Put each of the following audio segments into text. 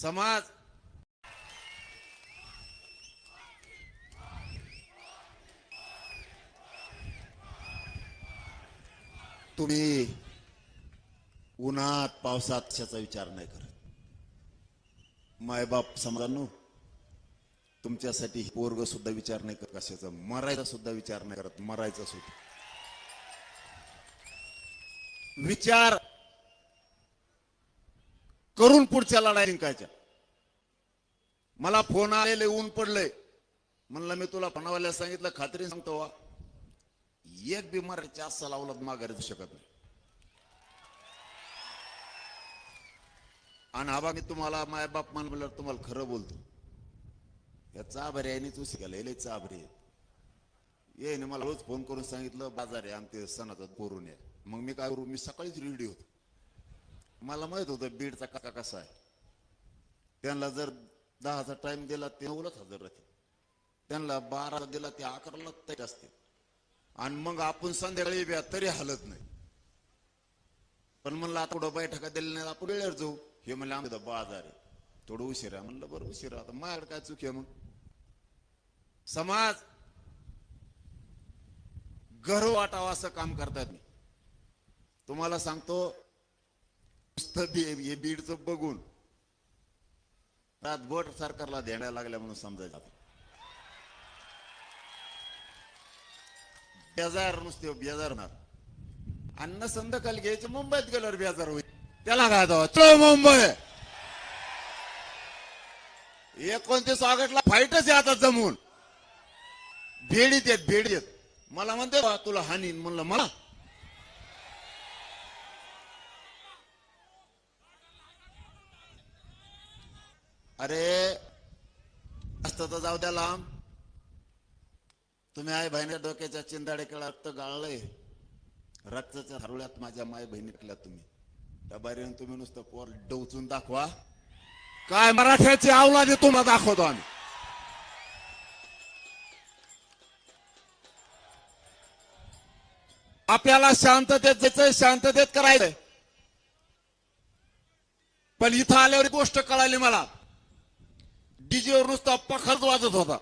समाज. तुम्ही उन्हात पावसात त्याचा विचार नाही करत? मायबाप समाजांनो तुमच्यासाठी पोरग सुद्धा विचार नाही करत कशाचा. मरायचा सुद्धा विचार नाही करत मरायचा सुद्धा. विचार करून पुढच्या लढाई जिंकायच्या. मला फोन आलेले ऊन पडलंय. म्हणलं मी तुला फणावाल्या सांगितलं खात्री सांगतो वा. एक बिमार जास्त लावलं माघारी शकत नाही. आणि आबा मी तुम्हाला मायबाप मान बोलल्यावर तुम्हाला खरं बोलतो. या चाभरे आहे तू शिकायला लय चाभरे ये मला रोज फोन करून सांगितलं बाजार आहे आमचे सणाचा पोरून आहे मग मी काय करू? मी सकाळीच रेडी होतो. मला माहीत होतं बीडचा काका कसा आहे. त्यांना जर दहाचा टाइम दिला ते नऊलाच हजर राहते त्यांना बारा दिला ते अकराला तयार असते आणि मग आपण संध्याकाळी बी तरी हालत नाही. पण म्हणलं आता कुठं बैठका दिली नाही आपण वेळेवर जाऊ. हे म्हणलं आमचं बाजार आहे. थोडं उशीर आहे. म्हणलं बरं उशीर आता माझ्याकडे काय चूक आहे मग? समाज गर्व वाटावा असं काम करतात मी तुम्हाला सांगतो हे बीडचं बघून रातभर सरकारला देण्याला लागल्या म्हणून समजायचं बेजार नुसते बेजार होणार. अन्न संध्याकाळी घ्यायचं मुंबईत गेल्यावर बेजार होईल. त्याला काय तो मुंबई! एकोणतीस ऑगस्टला फाईटच आहे आता जमून. भेडीत येत भेडीत मला म्हणते बा, तुला हानी म्हणलं मला अरे असत तर जाऊ द्या लांब. तुम्ही आई बहिणी डोक्याच्या चिंदाडे रक्त गाळलंय. रक्ताच्या हरुळ्यात माझ्या माय बहिणी टाकल्या तुम्ही. डबारीन तुम्ही नुसतं पोर डवचून दाखवा. काय मराठ्याची अवलादी तुम्हाला दाखवतो आम्ही. आपल्याला शांततेत जायचं शांततेत करायचंय. पण इथं आल्यावर गोष्ट कळाली मला. डीजेवर नुसता पखरच वाजत होता.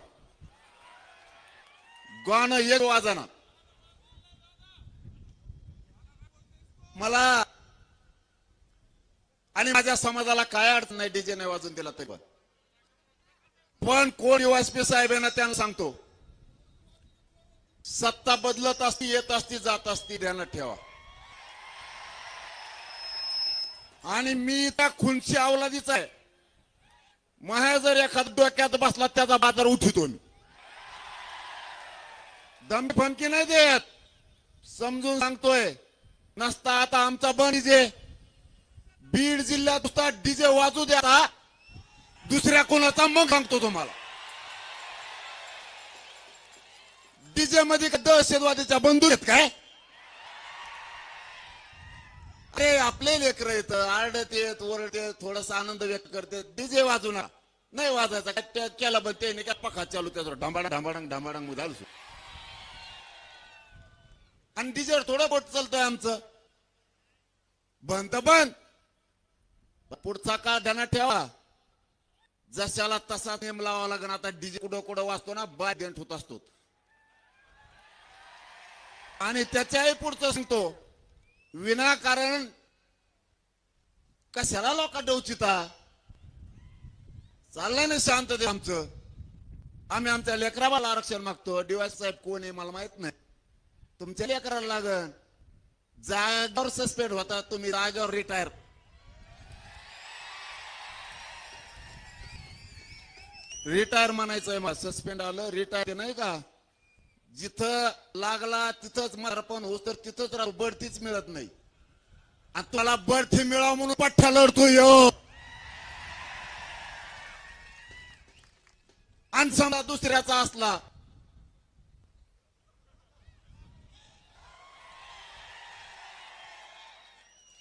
गाणं एक वाजाना. मला आणि माझ्या समाजाला काय अडचण नाही डीजे नाही वाजून दिला तरी पण. पण कोण युवासपी साहेब आहे ना त्यांना सांगतो सत्ता बदलत असती येत असती जात असती ध्यानात ठेवा. आणि मी त्या खुंची अवलादीचा आहे. माया जर एखाद डोक्यात बसला त्याचा बाजार उठितो मी. दम फनकी नाही देत. समजून सांगतोय नसता आता आमचा बनीजे बीड जिल्ह्यात नुसता डीजे वाजू द्या आता. दुसऱ्या कोणाचा मग सांगतो तुम्हाला. डीजे मध्ये का दहशतवादीच्या बंदूक आहेत काय? अरे आपले लेकर येत आरडत येत ओरडत येत थोडासा आनंद व्यक्त करते डीजे वाजू ना नाही वाजायचा काय त्या केला पण ते नाही काय पखा चालू त्याचा ढांबाडा ढांबाडंग ढांबाडंग झालं आणि डीजेवर थोडं बोट चालतंय आमचं. बंद बंद. पुढचा काळ ध्यानात ठेवा. जशाला तसा नेम लावा लागेल आता डीजे कुठं कुठं वाचतो ना बाय होत असतो. आणि त्याच्याही पुढचं सांगतो. विनाकारण कशाला लोक डोचिता चाललंय ना शांतते आमचं. आम्ही आमच्या लेकराबाला आरक्षण मागतो. डीवाय साहेब कोण आहे मला माहीत नाही. तुमच्या लेकराला लागन. जागेवर सस्पेंड होता तुम्ही जागेवर रिटायर रिटायर म्हणायचंय मला. सस्पेंड आलं रिटायर नाही का? जिथं लागला तिथंच पण होस तर तिथंच राहू. बढतीच मिळत नाही. आणि तुला बढती मिळावं म्हणून पठ्ठा लढतो यो. आणि समजा दुसऱ्याचा असला.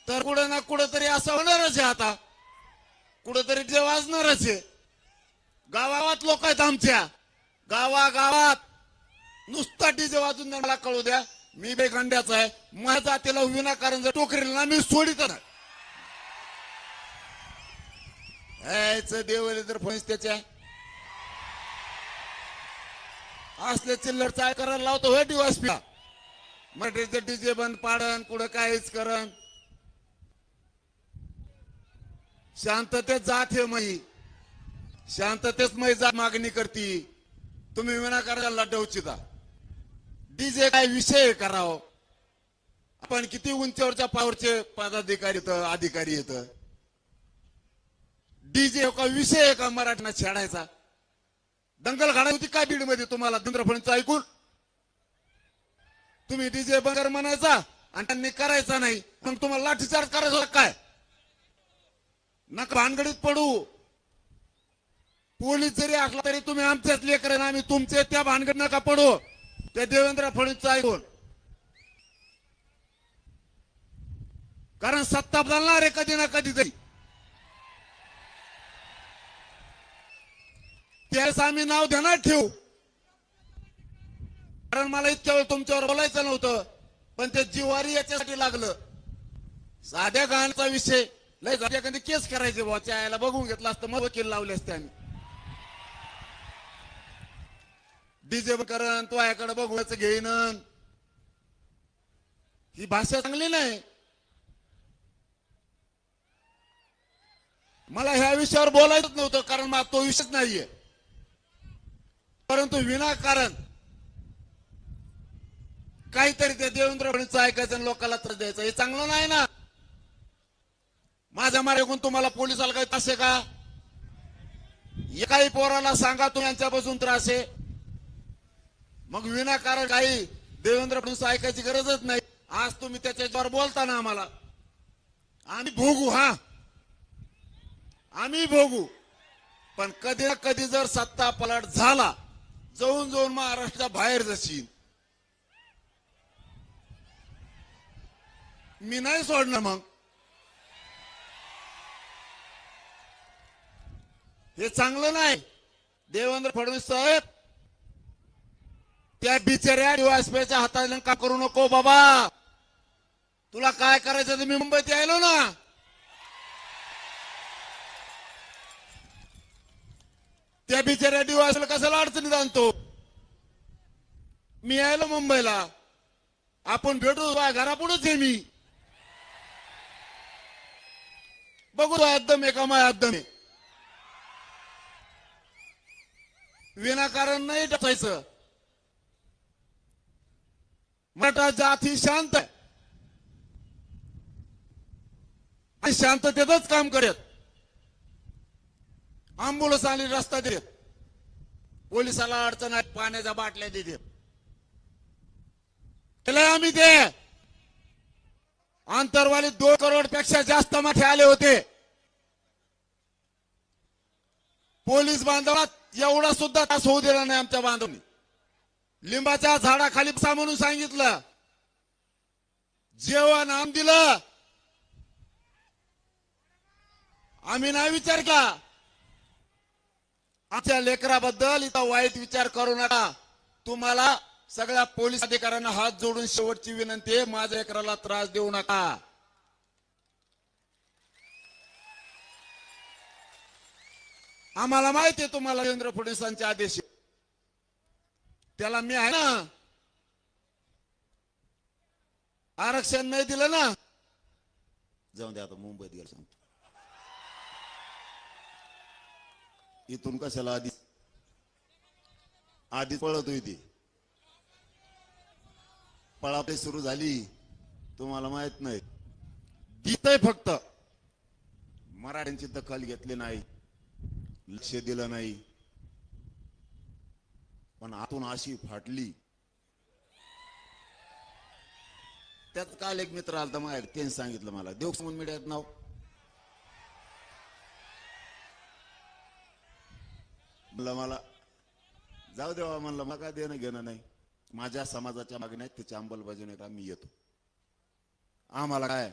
तर कुठं ना कुठं तरी असं होणारच आहे आता. कुठंतरी जे वाजणारच आहे. गावात लोक आहेत आमच्या. गावागावात. नुसता डीजे वाजून द्या, मला कळू द्या. मी बेखंड्याचा आहे. माझ्या तिला विनाकारण जर टोकरील ना मी सोडित देवले तर फणस त्याच्या असले चिल्लर चाय करायला लावतो होय दिवस पिला मराठीचं डीजे बंद पाडन कुठं काहीच करण शांततेत जात हे मही. शांततेच मै जात मागणी करती. तुम्ही विनाकाराला डवचिता डीजे काय विषय करावं? आपण किती उंचीवरच्या पावरचे पदाधिकारी येत अधिकारी येत? डीजे हो का विषय आहे का मराठीना छेडायचा? दंगल घाडायची होती काय बीडमध्ये तुम्हाला? देवेंद्र फडणवीस ऐकून? तुम्ही डीजे बंगर म्हणायचा आणि त्यांनी करायचा नाही. मग तुम्हाला लाठीचार्ज करायचा काय? नका भानगडीत पडू. पोलीस जरी असला तरी तुम्ही आमच्याच लेकर आम्ही तुमचे त्या भानगड नका पडू. ते देवेंद्र फडणवीस ऐकून. कारण सत्ता बदलणार आहे कधी ना कधी तरी. त्यावेळेस आम्ही नाव ध्यानात ठेवू. कारण मला इतक्या वेळ तुमच्यावर बोलायचं नव्हतं पण ते जिवारी याच्यासाठी लागलं. साध्या गाण्याचा विषय लय झाल्या कधी केस करायचे बुवा यायला बघून घेतला असतं मग वकील लावले असते आम्ही. डीजे करण तो याकडे बघूच घेईन. ही भाषा चांगली नाही. मला ह्या विषयावर बोलायच नव्हतं कारण मला तो विषयच नाहीये. परंतु विनाकारण काहीतरी ते देवेंद्र फडणवीस ऐकायचं लोकांना त्रास द्यायचा. हे चांगलं नाही ना. माझ्या मार्गून तुम्हाला पोलिसाला काही त्रास आहे का? एकाही पोराला सांगा तुम्ही यांच्यापासून त्रास आहे. मग विनाकारण काही देवेंद्र फडणवीस ऐकायची गरजच नाही. आज तुम्ही त्याच्यावर बोलता ना आम्हाला. आम्ही भोगू हा. आम्ही भोगू. पण कधी ना कधी जर सत्ता पलट झाला जाऊन जाऊन महाराष्ट्राच्या बाहेर जाशील मी नाही सोडणार मग. हे चांगलं नाही. देवेंद्र फडणवीस साहेब त्या बिचाऱ्या वाजपेयीच्या हाताने का करू नको बाबा. तुला काय करायचं मी मुंबईत यायलो ना. त्या बिचाऱ्या डिवायसला कशाला अडचणीत आणतो? मी यायलो मुंबईला. आपण भेटू घरापुढेच आहे मी. बघू अद्दम एका माय अद्दम आहे. विनाकारण नाही टाकायचं मराठा जात ही शांत आहे. आणि शांततेतच काम करत आंबुलन्स आली रस्ता देत. पोलिसाला अडचण आहे पाण्याच्या बाटल्या देत. केलंय आम्ही ते आंतरवाली दोन करोडपेक्षा जास्त माथे आले होते. पोलीस बांधवात एवढा सुद्धा तास होऊ दिला नाही आमच्या बांधवनी. लिंबाच्या झाडाखाली बसा म्हणून सांगितलं. जेवण आम दिलं आम्ही नाही विचार केला. आमच्या लेकराबद्दल इथं वाईट विचार करू नका. तुम्हाला सगळ्या पोलीस अधिकाऱ्यांना हात जोडून शेवटची विनंती आहे माझ्या लेकराला त्रास देऊ नका. आम्हाला माहिती आहे तुम्हाला देवेंद्र फडणवीसांचे आदेश. आहे. त्याला मी आहे ना. आरक्षण नाही दिलं ना. जाऊन दे आता मुंबईत गेलं सांगतो. इथून कशाला आधी? आधी पळत होती. पळापळी सुरू झाली. तुम्हाला माहीत नाही. दिसतय फक्त. मराठ्यांची दखल घेतली नाही. लक्ष दिलं नाही. पण आतून अशी फाटली. त्यात काल एक मित्र आलता माझ्या त्यांनी सांगितलं मला देव म्हणून मीडियात नाव. म्हणलं मला जाऊ देवा म्हणलं मला काय देणं घेणं नाही. माझ्या समाजाच्या मागण्या त्याच्या त्याची अंमलबजावणी करा मी येतो. आम्हाला काय?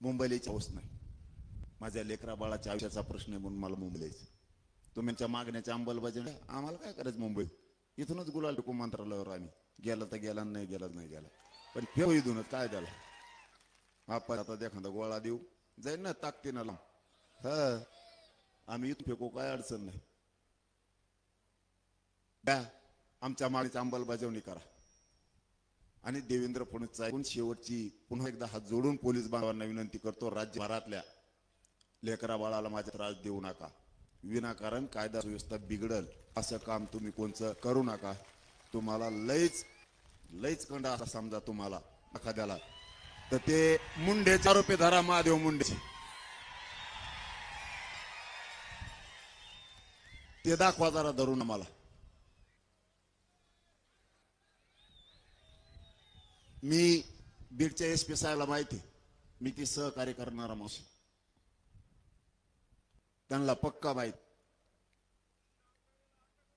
मुंबईला पाऊस नाही. माझ्या लेकरा बाळाच्या आयुष्याचा प्रश्न आहे म्हणून मला मुंबईला तुमच्या मागण्याच्या अंमलबजावणी आम्हाला काय करायचं मुंबईत? इथूनच गुलाल टिकू मंत्रालयावर आम्ही. गेला तर गेला नाही गेला नाही गेला. पण फेव इथूनच काय त्याला आपण आता एखादा गोळा देऊ. जाईल ना ताकदीनं लांब. ह. आम्ही इथून फेकू काय अडचण नाही. द्या आमच्या मागणीची अंमलबजावणी करा. आणि देवेंद्र फडणवीसचा ऐकून शेवटची पुन्हा एकदा हात जोडून पोलीस बांधवांना विनंती करतो राज्यभरातल्या लेकरा बाळाला माझा त्रास देऊ नका. विनाकारण कायदा सुव्यवस्था बिघडल असं काम तुम्ही कोणचं करू नका. तुम्हाला लयच लयच कंड असा समजा तुम्हाला एखाद्याला. तर ते मुंडेचे आरोपी धरा महादेव मुंडे. ते दाखवा जरा धरून आम्हाला. मी बीडच्या एस पी साहेबला माहिती मी ती सहकार्य करणारा माणूस त्यांना पक्का माहीत.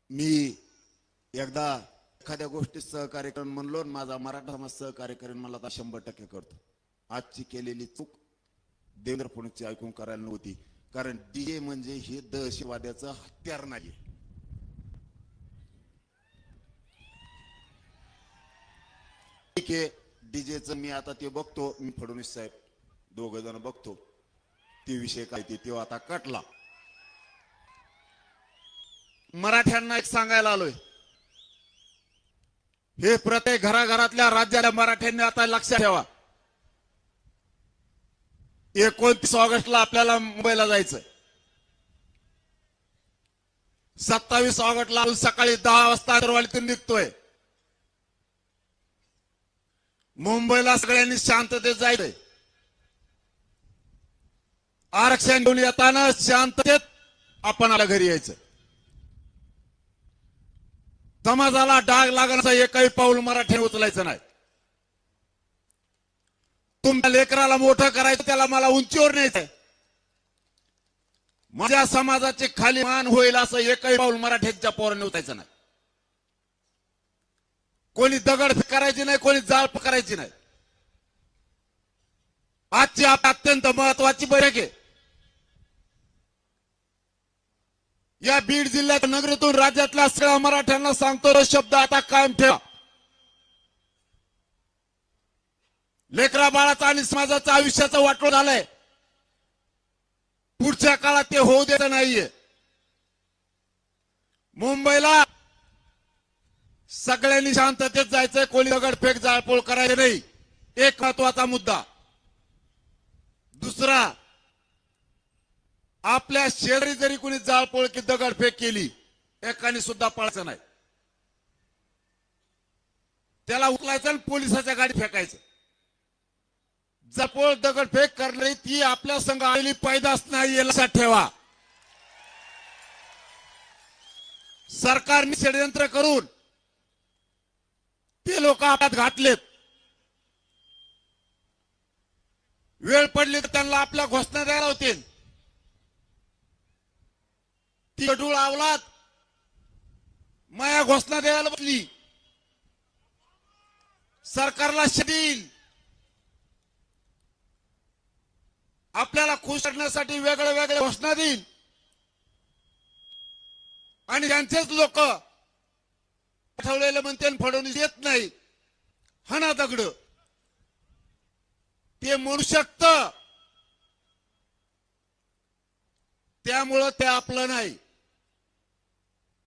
मी एकदा एखाद्या गोष्टीत सहकार्य करून म्हणलो आणि माझा मराठा समाज सहकार्य करेन मला आता शंभर टक्के करतो. आजची केलेली चूक देवेंद्र फडणवीसची ऐकून करायला नव्हती. कारण डीजे म्हणजे हे दहशतवाद्याचं हत्यार नाही. ठीक आहे डीजेचं मी आता ते बघतो. मी फडणवीस साहेब दोघ जण बघतो. ते विषय काय ते तेव्हा आता कटला. मराठ्यांना एक सांगायला आलोय. हे प्रत्येक घराघरातल्या राज्याला मराठ्यांनी आता लक्षात ठेवा. एकोणतीस ऑगस्टला आपल्याला मुंबईला जायचंय. सत्तावीस ऑगस्टला सकाळी दहा वाजता दरवाडीतून निघतोय. मुंबईला सगळ्यांनी शांततेत जायचंय. आरक्षण घेऊन येताना शांततेत आपण आला घरी यायचं समाजाला डाग लागण्याचं एकही पाऊल मराठी उचलायचं नाही. तुमच्या लेकराला मोठं करायचं त्याला मला उंचीवर न्यायचंय. माझ्या समाजाचे खाली मान होईल असं एकही पाऊल मराठ्यांच्या पोराने उचायचं नाही. कोणी दगड करायची नाही कोणी जाळ करायची नाही. आजची आप- अत्यंत महत्वाची बैठक आहे. या बीड जिल्ह्यात नगरीतून राज्यातल्या सगळ्या मराठ्यांना सांगतो शब्द आता कायम ठेवा. लेकरा बाळाचा आणि समाजाचं आयुष्याचं वाटोळ झालंय. पुढच्या काळात ते होऊ देत नाहीये. मुंबईला सगळ्यांनी शांततेत जायचंय कोणी दगडफेक जाळपोळ करायचे नाही. एक महत्त्वाचा मुद्दा. दुसरा आपल्या शेजारी जरी कोणी जाळपोळ की दगडफेक केली एकाने सुद्धा पळायचं नाही. त्याला उकलायचं आणि पोलिसाच्या गाडी फेकायचं. जपोळ दगडफेक करणारी ती आपल्या संघ आलेली पैदास नाही हे लक्षात ठेवा. सरकारने षडयंत्र करून ते लोक हातात घातलेत. वेळ पडली तर त्यांना आपल्या घोषणा द्यायला होतील. ती गडूळ आवलात माया घोषणा द्यायला बसली. सरकारला शेतील आपल्याला खुश करण्यासाठी वेगळ्या वेगळ्या घोषणा देईल. आणि त्यांचेच लोक ठेवलेले म्हणते फडणवीस येत नाही. हना दगड. ते म्हणू शकत. त्यामुळं ते आपलं नाही.